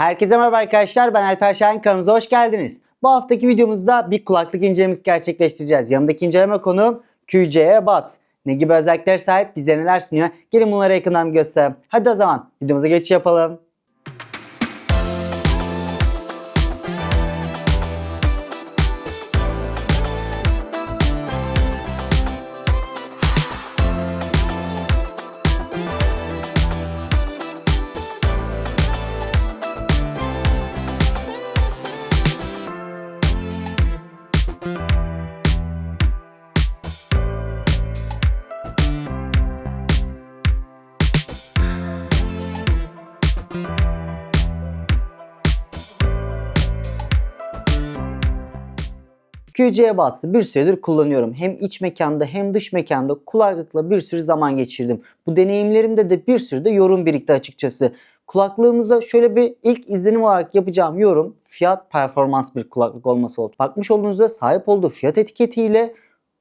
Herkese merhaba arkadaşlar ben Alper Şahin kanalımıza hoş geldiniz. Bu haftaki videomuzda bir kulaklık incelemesi gerçekleştireceğiz. Yanımdaki inceleme konuğum QC Buds. Ne gibi özellikler sahip bize neler sunuyor? Gelin bunları yakından bir gösterelim. Hadi o zaman videomuza geçiş yapalım. QC'ye bastı. Bir süredir kullanıyorum. Hem iç mekanda hem dış mekanda kulaklıkla bir sürü zaman geçirdim. Bu deneyimlerimde de bir sürü de yorum birikti açıkçası. Kulaklığımıza şöyle bir ilk izlenim olarak yapacağım yorum fiyat performans bir kulaklık olması oldu. Bakmış olduğunuzda sahip olduğu fiyat etiketiyle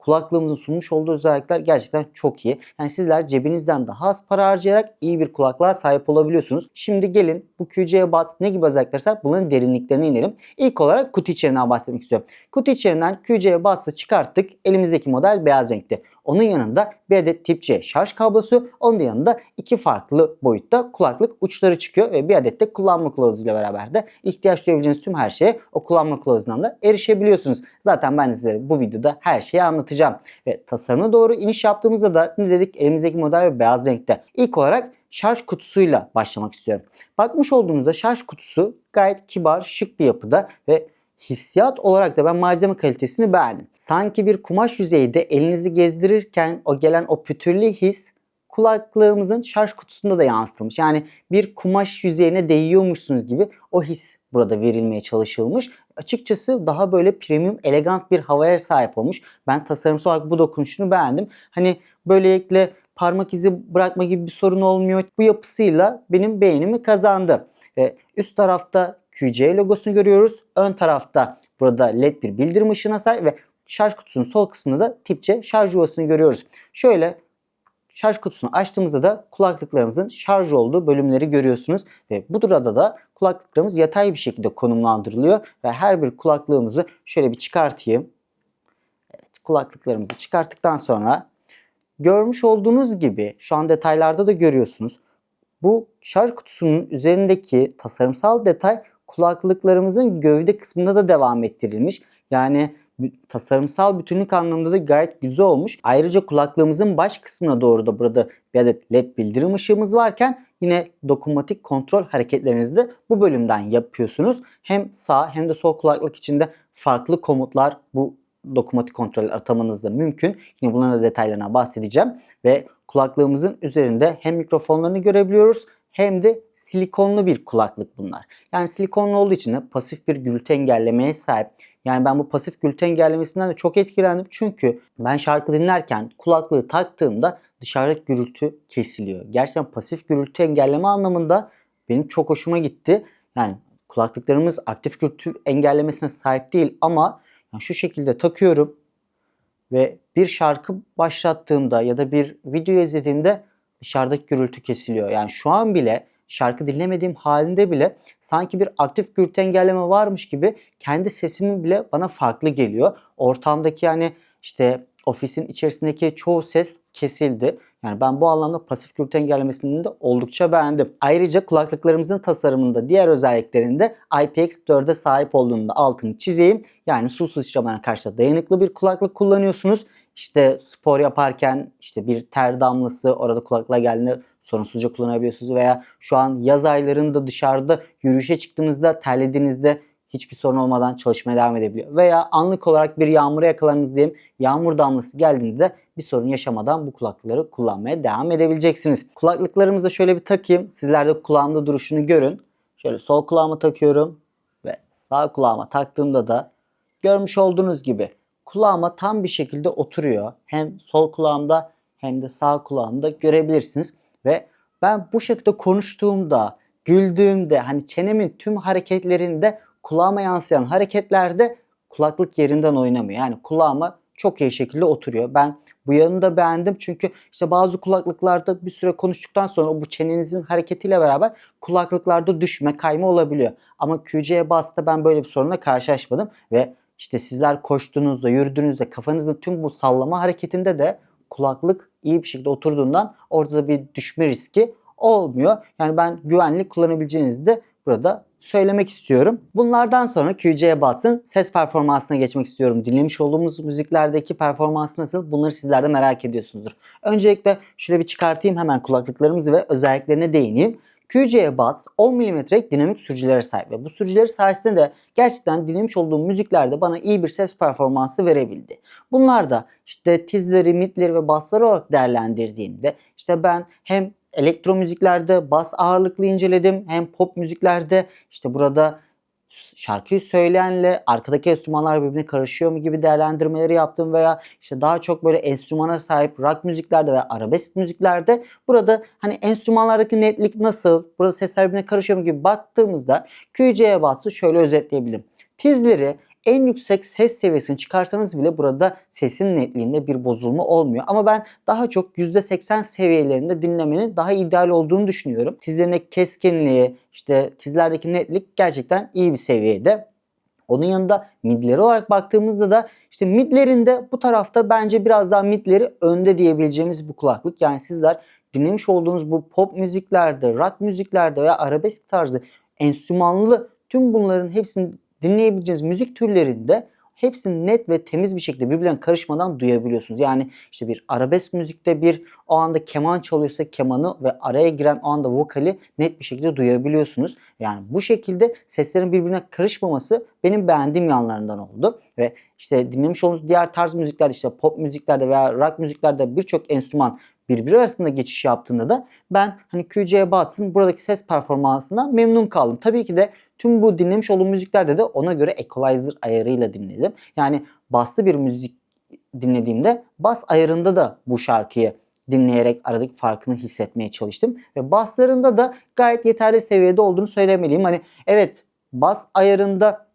kulaklığımızın sunmuş olduğu özellikler gerçekten çok iyi. Yani sizler cebinizden daha az para harcayarak iyi bir kulaklığa sahip olabiliyorsunuz. Şimdi gelin bu QC Buds ne gibi özellikler sahip bunların derinliklerine inelim. İlk olarak kutu içeriğinden bahsetmek istiyorum. Kutu içerisinden QC Buds'ı çıkarttık. Elimizdeki model beyaz renkte. Onun yanında bir adet tip C şarj kablosu, onun da yanında iki farklı boyutta kulaklık uçları çıkıyor ve bir adet de kullanma kılavuzuyla beraber de ihtiyaç duyabileceğiniz tüm her şeye o kullanma kılavuzundan da erişebiliyorsunuz. Zaten ben sizlere bu videoda her şeyi anlatacağım. Ve tasarıma doğru iniş yaptığımızda da ne dedik? Elimizdeki model beyaz renkte. İlk olarak şarj kutusuyla başlamak istiyorum. Bakmış olduğunuzda şarj kutusu gayet kibar, şık bir yapıda ve hissiyat olarak da ben malzeme kalitesini beğendim. Sanki bir kumaş yüzeyde elinizi gezdirirken o gelen o pütürlü his kulaklığımızın şarj kutusunda da yansıtılmış. Yani bir kumaş yüzeyine değiyormuşsunuz gibi o his burada verilmeye çalışılmış. Açıkçası daha böyle premium, elegant bir havaya sahip olmuş. Ben tasarımsal olarak bu dokunuşunu beğendim. Hani böylelikle parmak izi bırakma gibi bir sorun olmuyor. Bu yapısıyla benim beğenimi kazandı. Ve üst tarafta QC logosunu görüyoruz. Ön tarafta burada led bir bildirim ışığına sahip ve şarj kutusunun sol kısmında da tip C şarj yuvasını görüyoruz. Şöyle şarj kutusunu açtığımızda da kulaklıklarımızın şarj olduğu bölümleri görüyorsunuz. Ve bu durada da kulaklıklarımız yatay bir şekilde konumlandırılıyor. Ve her bir kulaklığımızı şöyle bir çıkartayım. Evet, kulaklıklarımızı çıkarttıktan sonra görmüş olduğunuz gibi şu an detaylarda da görüyorsunuz. Bu şarj kutusunun üzerindeki tasarımsal detay kulaklıklarımızın gövde kısmında da devam ettirilmiş. Yani tasarımsal bütünlük anlamında da gayet güzel olmuş. Ayrıca kulaklığımızın baş kısmına doğru da burada bir adet led bildirim ışığımız varken yine dokunmatik kontrol hareketlerinizi de bu bölümden yapıyorsunuz. Hem sağ hem de sol kulaklık içinde farklı komutlar bu dokunmatik kontrol atamanız da mümkün. Yine bunların da detaylarına bahsedeceğim. Ve kulaklığımızın üzerinde hem mikrofonlarını görebiliyoruz hem de silikonlu bir kulaklık bunlar. Yani silikonlu olduğu için de pasif bir gürültü engellemeye sahip. Yani ben bu pasif gürültü engellemesinden de çok etkilendim. Çünkü ben şarkı dinlerken kulaklığı taktığımda dışarıdaki gürültü kesiliyor. Gerçekten pasif gürültü engelleme anlamında benim çok hoşuma gitti. Yani kulaklıklarımız aktif gürültü engellemesine sahip değil ama yani şu şekilde takıyorum ve bir şarkı başlattığımda ya da bir video izlediğimde dışarıdaki gürültü kesiliyor. Yani şu an bile şarkı dinlemediğim halinde bile sanki bir aktif gürültü engelleme varmış gibi kendi sesimin bile bana farklı geliyor. Ortamdaki yani işte ofisin içerisindeki çoğu ses kesildi. Yani ben bu anlamda pasif gürültü engellemesini de oldukça beğendim. Ayrıca kulaklıklarımızın tasarımında diğer özelliklerinde IPX4'e sahip olduğunu da altını çizeyim. Yani su sıçramana karşı dayanıklı bir kulaklık kullanıyorsunuz. İşte spor yaparken işte bir ter damlası orada kulaklığa geldiğinde sorunsuzca kullanabiliyorsunuz veya şu an yaz aylarında dışarıda yürüyüşe çıktığınızda terlediğinizde hiçbir sorun olmadan çalışmaya devam edebiliyor. Veya anlık olarak bir yağmura yakalandınız diyeyim. Yağmur damlası geldiğinde bir sorun yaşamadan bu kulaklıkları kullanmaya devam edebileceksiniz. Kulaklıklarımızı da şöyle bir takayım. Sizler de kulağımda duruşunu görün. Şöyle sol kulağıma takıyorum ve sağ kulağıma taktığımda da görmüş olduğunuz gibi kulağıma tam bir şekilde oturuyor. Hem sol kulağımda hem de sağ kulağımda görebilirsiniz. Ve ben bu şekilde konuştuğumda, güldüğümde hani çenemin tüm hareketlerinde kulağıma yansıyan hareketlerde kulaklık yerinden oynamıyor. Yani kulağıma çok iyi şekilde oturuyor. Ben Bu yanını da beğendim çünkü işte bazı kulaklıklarda bir süre konuştuktan sonra bu çenenizin hareketiyle beraber kulaklıklarda düşme, kayma olabiliyor. Ama QC Bass'ta ben böyle bir sorunla karşılaşmadım ve işte sizler koştuğunuzda, yürüdüğünüzde kafanızın tüm bu sallama hareketinde de kulaklık iyi bir şekilde oturduğundan ortada bir düşme riski olmuyor. Yani ben güvenli kullanabileceğinizi de burada söylemek istiyorum. Bunlardan sonra QC Buds'ın ses performansına geçmek istiyorum. Dinlemiş olduğumuz müziklerdeki performansı nasıl? Bunları sizler de merak ediyorsunuzdur. Öncelikle şöyle bir çıkartayım hemen kulaklıklarımızı ve özelliklerine değineyim. QC Buds 10 mm'lik dinamik sürücülere sahip ve bu sürücüleri sayesinde de gerçekten dinlemiş olduğum müziklerde bana iyi bir ses performansı verebildi. Bunlar da işte tizleri, midleri ve bassları olarak değerlendirdiğimde işte ben hem elektro müziklerde bas ağırlıklı inceledim hem pop müziklerde işte burada şarkıyı söyleyenle arkadaki enstrümanlar birbirine karışıyor mu gibi değerlendirmeleri yaptım veya işte daha çok böyle enstrümana sahip rock müziklerde ve arabesk müziklerde burada hani enstrümanlardaki netlik nasıl, burada sesler birbirine karışıyor mu gibi baktığımızda QC'ye bastı şöyle özetleyebilirim. Tizleri en yüksek ses seviyesini çıkarsanız bile burada sesin netliğinde bir bozulma olmuyor. Ama ben daha çok %80 seviyelerinde dinlemenin daha ideal olduğunu düşünüyorum. Tizlerindeki keskinliği, işte tizlerdeki netlik gerçekten iyi bir seviyede. Onun yanında midleri olarak baktığımızda da işte midlerinde bu tarafta bence biraz daha midleri önde diyebileceğimiz bir kulaklık. Yani sizler dinlemiş olduğunuz bu pop müziklerde, rock müziklerde veya arabesk tarzı enstrümanlı tüm bunların hepsini dinleyebileceğiniz müzik türlerinde hepsini net ve temiz bir şekilde birbirine karışmadan duyabiliyorsunuz. Yani işte bir arabesk müzikte bir o anda keman çalıyorsa kemanı ve araya giren o anda vokali net bir şekilde duyabiliyorsunuz. Yani bu şekilde seslerin birbirine karışmaması benim beğendiğim yanlarından oldu. Ve işte dinlemiş olduğunuz diğer tarz müzikler işte pop müziklerde veya rock müziklerde birçok enstrüman birbiri arasında geçiş yaptığında da ben hani QC Buds'ın buradaki ses performansından memnun kaldım. Tabii ki de tüm bu dinlemiş olduğum müziklerde de ona göre equalizer ayarıyla dinledim. Yani baslı bir müzik dinlediğimde bas ayarında da bu şarkıyı dinleyerek aradaki farkını hissetmeye çalıştım. Ve baslarında da gayet yeterli seviyede olduğunu söylemeliyim. Hani evet bas ayarında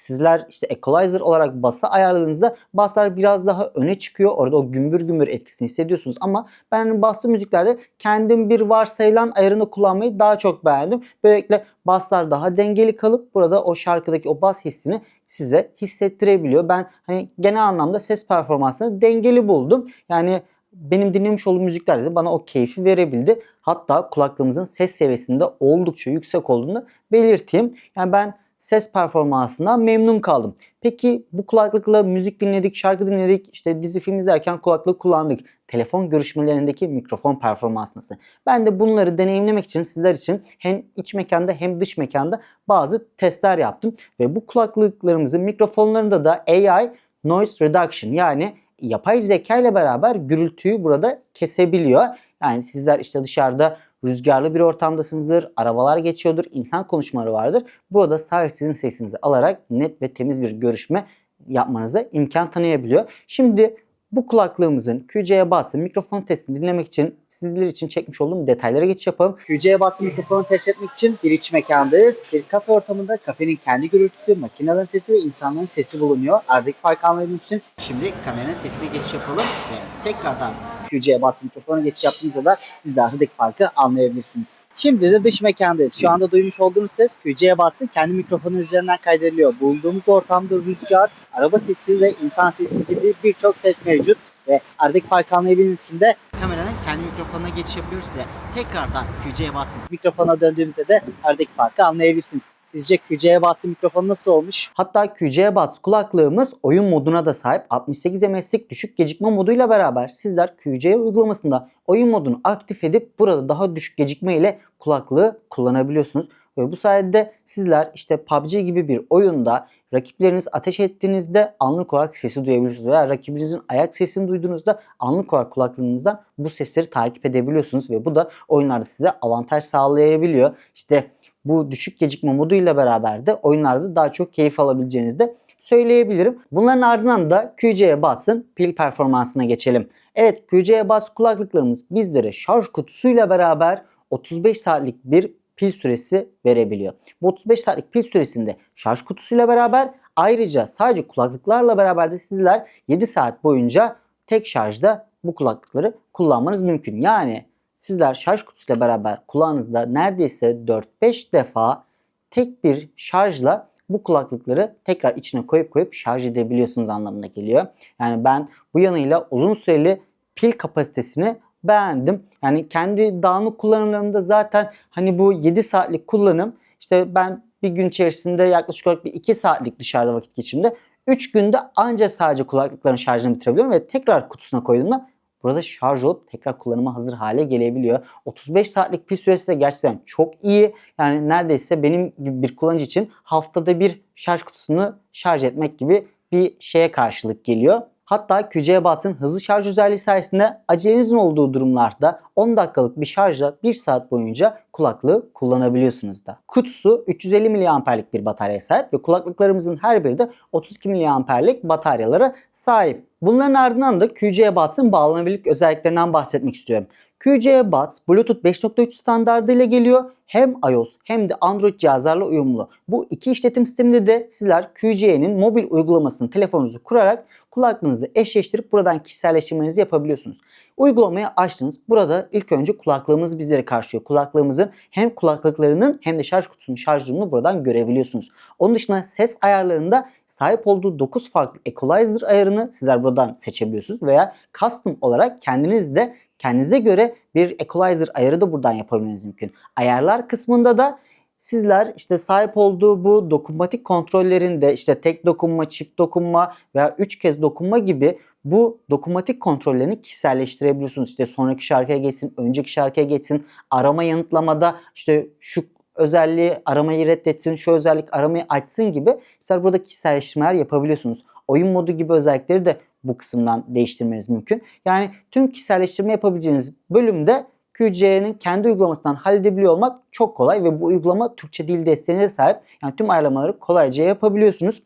sizler işte equalizer olarak bası ayarladığınızda baslar biraz daha öne çıkıyor. Orada o gümbür gümbür etkisini hissediyorsunuz ama ben baslı müziklerde kendim bir varsayılan ayarını kullanmayı daha çok beğendim. Böylelikle baslar daha dengeli kalıp burada o şarkıdaki o bas hissini size hissettirebiliyor. Ben hani genel anlamda ses performansını dengeli buldum. Yani benim dinlemiş olduğum müziklerde de bana o keyfi verebildi. Hatta kulaklığımızın ses seviyesinde oldukça yüksek olduğunu belirteyim. Yani ben ses performansından memnun kaldım. Peki bu kulaklıkla müzik dinledik, şarkı dinledik, işte dizi film izlerken kulaklık kullandık. Telefon görüşmelerindeki mikrofon performans nasıl? Ben de bunları deneyimlemek için sizler için hem iç mekanda hem dış mekanda bazı testler yaptım. Ve bu kulaklıklarımızın mikrofonlarında da AI Noise Reduction yani yapay zeka ile beraber gürültüyü burada kesebiliyor. Yani sizler işte dışarıda rüzgarlı bir ortamdasınızdır, arabalar geçiyordur, insan konuşmaları vardır. Burada sadece sizin sesinizi alarak net ve temiz bir görüşme yapmanıza imkan tanıyabiliyor. Şimdi bu kulaklığımızın QC'ye basın mikrofon testini dinlemek için sizler için çekmiş olduğum detaylara geçiş yapalım. QC'ye basın mikrofonu test etmek için bir iç mekandayız. Bir kafe ortamında kafenin kendi gürültüsü, makinelerin sesi ve insanların sesi bulunuyor. Aradaki farkı anlayabilmek için şimdi kameranın sesine geçiş yapalım ve tekrardan QC'ye basın mikrofona geçiş yaptığınızda da siz de aradaki farkı anlayabilirsiniz. Şimdi de dış mekandayız. Şu anda duymuş olduğunuz ses QC'ye basın kendi mikrofonu üzerinden kaydediliyor. Bulunduğumuz ortamda rüzgar, araba sesi ve insan sesi gibi birçok ses mevcut. Ve aradaki farkı anlayabilmeniz için de kameranın kendi mikrofonuna geçiş yapıyoruz ve tekrardan QC'ye basın mikrofona döndüğümüzde de aradaki farkı anlayabilirsiniz. Sizce QC Buds'ın mikrofonu nasıl olmuş? Hatta QC Buds kulaklığımız oyun moduna da sahip 68 MS'lik düşük gecikme moduyla beraber sizler QC uygulamasında oyun modunu aktif edip burada daha düşük gecikme ile kulaklığı kullanabiliyorsunuz. Ve bu sayede sizler işte PUBG gibi bir oyunda rakipleriniz ateş ettiğinizde anlık olarak sesi duyabiliyorsunuz veya rakibinizin ayak sesini duyduğunuzda anlık olarak kulaklığınızdan bu sesleri takip edebiliyorsunuz ve bu da oyunlarda size avantaj sağlayabiliyor. İşte bu düşük gecikme moduyla beraber de oyunlarda daha çok keyif alabileceğinizi de söyleyebilirim. Bunların ardından da QC'ye basın pil performansına geçelim. Evet QC'ye bas kulaklıklarımız bizlere şarj kutusuyla beraber 35 saatlik bir pil süresi verebiliyor. Bu 35 saatlik pil süresinde şarj kutusuyla beraber ayrıca sadece kulaklıklarla beraber de sizler 7 saat boyunca tek şarjda bu kulaklıkları kullanmanız mümkün. Yani sizler şarj kutusuyla beraber kulağınızda neredeyse 4-5 defa tek bir şarjla bu kulaklıkları tekrar içine koyup koyup şarj edebiliyorsunuz anlamına geliyor. Yani ben bu yanıyla uzun süreli pil kapasitesini beğendim. Yani kendi dağınık kullanımlarımda zaten hani bu 7 saatlik kullanım işte ben bir gün içerisinde yaklaşık olarak bir 2 saatlik dışarıda vakit geçirimde 3 günde anca sadece kulaklıkların şarjını bitirebiliyorum ve tekrar kutusuna koyduğumda burada şarj olup tekrar kullanıma hazır hale gelebiliyor. 35 saatlik pil süresi de gerçekten çok iyi. Yani neredeyse benim gibi bir kullanıcı için haftada bir şarj kutusunu şarj etmek gibi bir şeye karşılık geliyor. Hatta QC Buds'ın hızlı şarj özelliği sayesinde acelenizin olduğu durumlarda 10 dakikalık bir şarjla 1 saat boyunca kulaklığı kullanabiliyorsunuz da. Kutusu 350 mAh'lik bir bataryaya sahip ve kulaklıklarımızın her biri de 32 mAh'lik bataryalara sahip. Bunların ardından da QC Buds'ın bağlanabilirlik özelliklerinden bahsetmek istiyorum. QC Buds Bluetooth 5.3 standardı ile geliyor. Hem iOS hem de Android cihazlarla uyumlu. Bu iki işletim sisteminde de sizler QC'nin mobil uygulamasını telefonunuzu kurarak kulaklığınızı eşleştirip buradan kişiselleştirmenizi yapabiliyorsunuz. Uygulamayı açtınız. Burada ilk önce kulaklığımız bizleri karşılıyor. Kulaklığımızın hem kulaklıklarının hem de şarj kutusunun şarj durumunu buradan görebiliyorsunuz. Onun dışında ses ayarlarında sahip olduğu 9 farklı equalizer ayarını sizler buradan seçebiliyorsunuz veya custom olarak kendiniz de kendinize göre bir equalizer ayarı da buradan yapabilmeniz mümkün. Ayarlar kısmında da sizler işte sahip olduğu bu dokunmatik kontrollerinde işte tek dokunma, çift dokunma veya üç kez dokunma gibi bu dokunmatik kontrollerini kişiselleştirebiliyorsunuz. İşte sonraki şarkıya geçsin, önceki şarkıya geçsin, arama yanıtlamada işte şu özelliği aramayı reddetsin, şu özellik aramayı açsın gibi sizler burada kişiselleştirmeler yapabiliyorsunuz. Oyun modu gibi özellikleri de bu kısımdan değiştirmeniz mümkün. Yani tüm kişiselleştirme yapabileceğiniz bölümde QC'nin kendi uygulamasından halledebiliyor olmak çok kolay ve bu uygulama Türkçe dil desteğine de sahip. Yani tüm ayarlamaları kolayca yapabiliyorsunuz.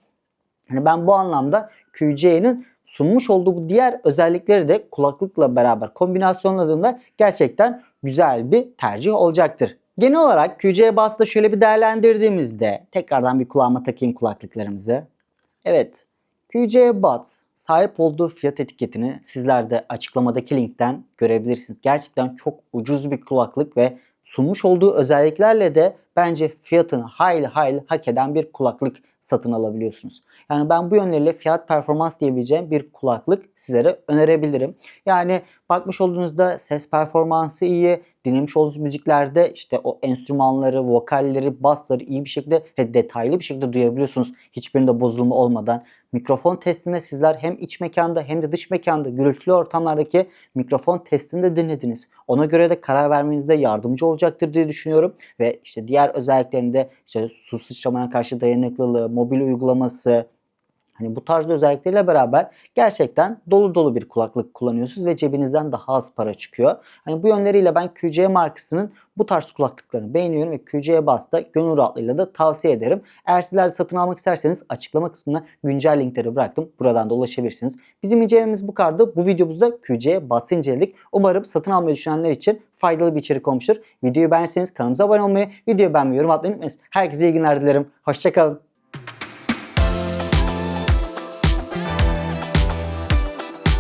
Yani ben bu anlamda QC'nin sunmuş olduğu bu diğer özellikleri de kulaklıkla beraber kombinasyonladığımda gerçekten güzel bir tercih olacaktır. Genel olarak QC Bass'ta şöyle bir değerlendirdiğimizde tekrardan bir kulağıma takayım kulaklıklarımızı. Evet QC Buds sahip olduğu fiyat etiketini sizler de açıklamadaki linkten görebilirsiniz. Gerçekten çok ucuz bir kulaklık ve sunmuş olduğu özelliklerle de bence fiyatını hayli hayli hak eden bir kulaklık satın alabiliyorsunuz. Yani ben bu yönleriyle fiyat performans diyebileceğim bir kulaklık sizlere önerebilirim. Yani bakmış olduğunuzda ses performansı iyi, dinlemiş olduğunuz müziklerde işte o enstrümanları, vokalleri, bassları iyi bir şekilde ve detaylı bir şekilde duyabiliyorsunuz. Hiçbirinde bozulma olmadan. Mikrofon testinde sizler hem iç mekanda hem de dış mekanda gürültülü ortamlardaki mikrofon testinde dinlediniz. Ona göre de karar vermenizde yardımcı olacaktır diye düşünüyorum. Ve işte diğer özelliklerinde işte su sıçramaya karşı dayanıklılığı, mobil uygulaması, Hani bu tarzda özellikleriyle beraber gerçekten dolu dolu bir kulaklık kullanıyorsunuz ve cebinizden daha az para çıkıyor. Hani bu yönleriyle ben QC markasının bu tarz kulaklıklarını beğeniyorum ve QC'ye basta gönül rahatlığıyla da tavsiye ederim. Eğer sizler de satın almak isterseniz açıklama kısmına güncel linkleri bıraktım. Buradan da ulaşabilirsiniz. Bizim incelememiz bu kadardı. Bu videomuzda QC'ye bastı inceledik. Umarım satın almayı düşünenler için faydalı bir içerik olmuştur. Videoyu beğenirseniz kanalımıza abone olmayı, videoyu beğenmeyi, yorum atmayı unutmayın. Herkese iyi günler dilerim. Hoşçakalın.